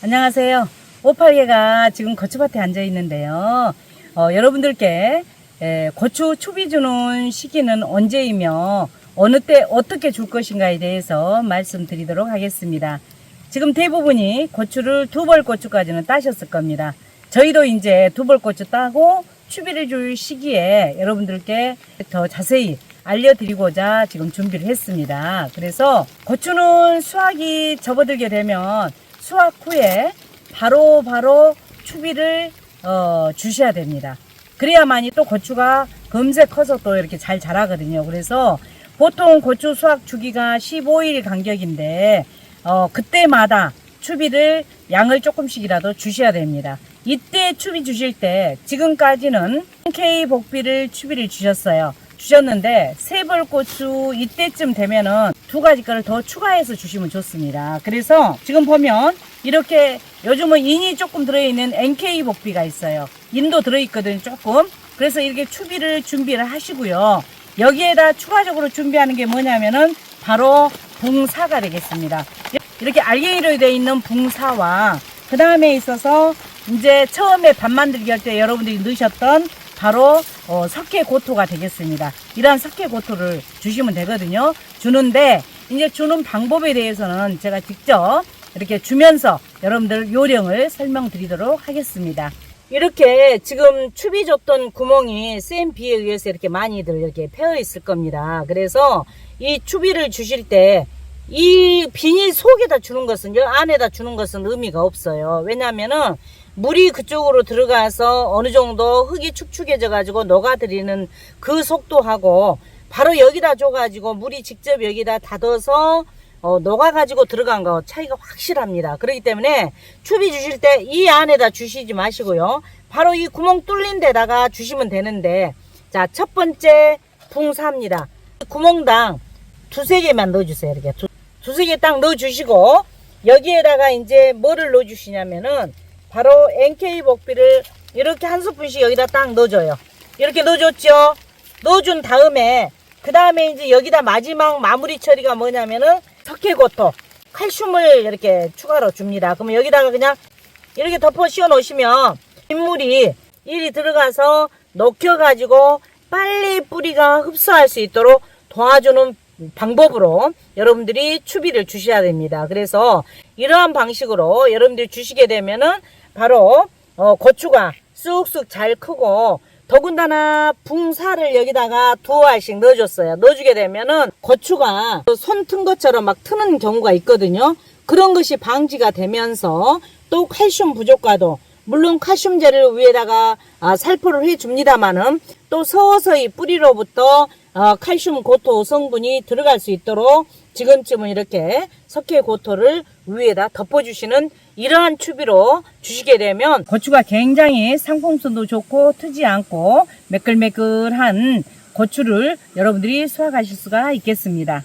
안녕하세요. 오팔개가 지금 고추밭에 앉아 있는데요. 어, 여러분들께 에, 고추 초비 주는 시기는 언제이며 어느 때 어떻게 줄 것인가에 대해서 말씀드리도록 하겠습니다. 지금 대부분이 고추를 두벌 고추까지는 따셨을 겁니다. 저희도 이제 두벌 고추 따고 추비를 줄 시기에 여러분들께 더 자세히 알려드리고자 지금 준비를 했습니다. 그래서 고추는 수확이 접어들게 되면 수확 후에 바로 바로 추비를 어, 주셔야 됩니다. 그래야만이 또 고추가 금세 커서 또 이렇게 잘 자라거든요. 그래서 보통 고추 수확 주기가 15일 간격인데 어, 그때마다 추비를 양을 조금씩이라도 주셔야 됩니다. 이때 추비 주실 때 지금까지는 K 복비를 추비를 주셨어요. 주셨는데 세벌 고추 이때쯤 되면은 두 가지 거를 더 추가해서 주시면 좋습니다. 그래서 지금 보면 이렇게 요즘은 인이 조금 들어있는 NK 복비가 있어요. 인도 들어있거든요, 조금. 그래서 이렇게 추비를 준비를 하시고요. 여기에다 추가적으로 준비하는 게 뭐냐면은 바로 붕사가 되겠습니다. 이렇게 알갱이로 되어 있는 붕사와 그 다음에 있어서 이제 처음에 밥 만들기 할 때 여러분들이 넣으셨던 바로 어, 석회 고토가 되겠습니다. 이러한 석회 고토를 주시면 되거든요. 주는데 이제 주는 방법에 대해서는 제가 직접 이렇게 주면서 여러분들 요령을 설명드리도록 하겠습니다. 이렇게 지금 추비 줬던 구멍이 CMP에 의해서 이렇게 많이들 이렇게 패여 있을 겁니다. 그래서 이 추비를 주실 때 이 비닐 속에다 주는 것은 여 안에다 주는 것은 의미가 없어요. 왜냐하면은 물이 그쪽으로 들어가서 어느 정도 흙이 축축해져 가지고 녹아들이는 그 속도하고 바로 여기다 줘 가지고 물이 직접 여기다 닫아서 어, 녹아가지고 들어간 거 차이가 확실합니다. 그렇기 때문에 추비 주실 때 이 안에다 주시지 마시고요. 바로 이 구멍 뚫린 데다가 주시면 되는데 자 첫 번째 붕사입니다. 구멍당 두세 개만 넣어주세요. 이렇게 두, 두세 개 딱 넣어주시고 여기에다가 이제 뭐를 넣어주시냐면은 바로 NK 복비를 이렇게 한 스푼씩 여기다 딱 넣어줘요. 이렇게 넣어줬죠. 넣어준 다음에 그 다음에 이제 여기다 마지막 마무리 처리가 뭐냐면은 석회고토 칼슘을 이렇게 추가로 줍니다. 그러면 여기다가 그냥 이렇게 덮어 씌워 놓으시면 빗물이 일이 들어가서 녹여가지고 빨리 뿌리가 흡수할 수 있도록 도와주는 방법으로 여러분들이 추비를 주셔야 됩니다. 그래서 이러한 방식으로 여러분들이 주시게 되면은 바로 어, 고추가 쑥쑥 잘 크고 더군다나 붕사를 여기다가 두 알씩 넣어줬어요. 넣어주게 되면은 고추가 손 튼 것처럼 막 트는 경우가 있거든요. 그런 것이 방지가 되면서 또 칼슘 부족과도 물론 칼슘제를 위에다가 아, 살포를 해줍니다만은 또 서서히 뿌리로부터 어, 칼슘 고토 성분이 들어갈 수 있도록 지금쯤은 이렇게 석회 고토를 위에다 덮어주시는 이러한 추비로 주시게 되면 고추가 굉장히 상품성도 좋고 트지 않고 매끌매끌한 고추를 여러분들이 수확하실 수가 있겠습니다.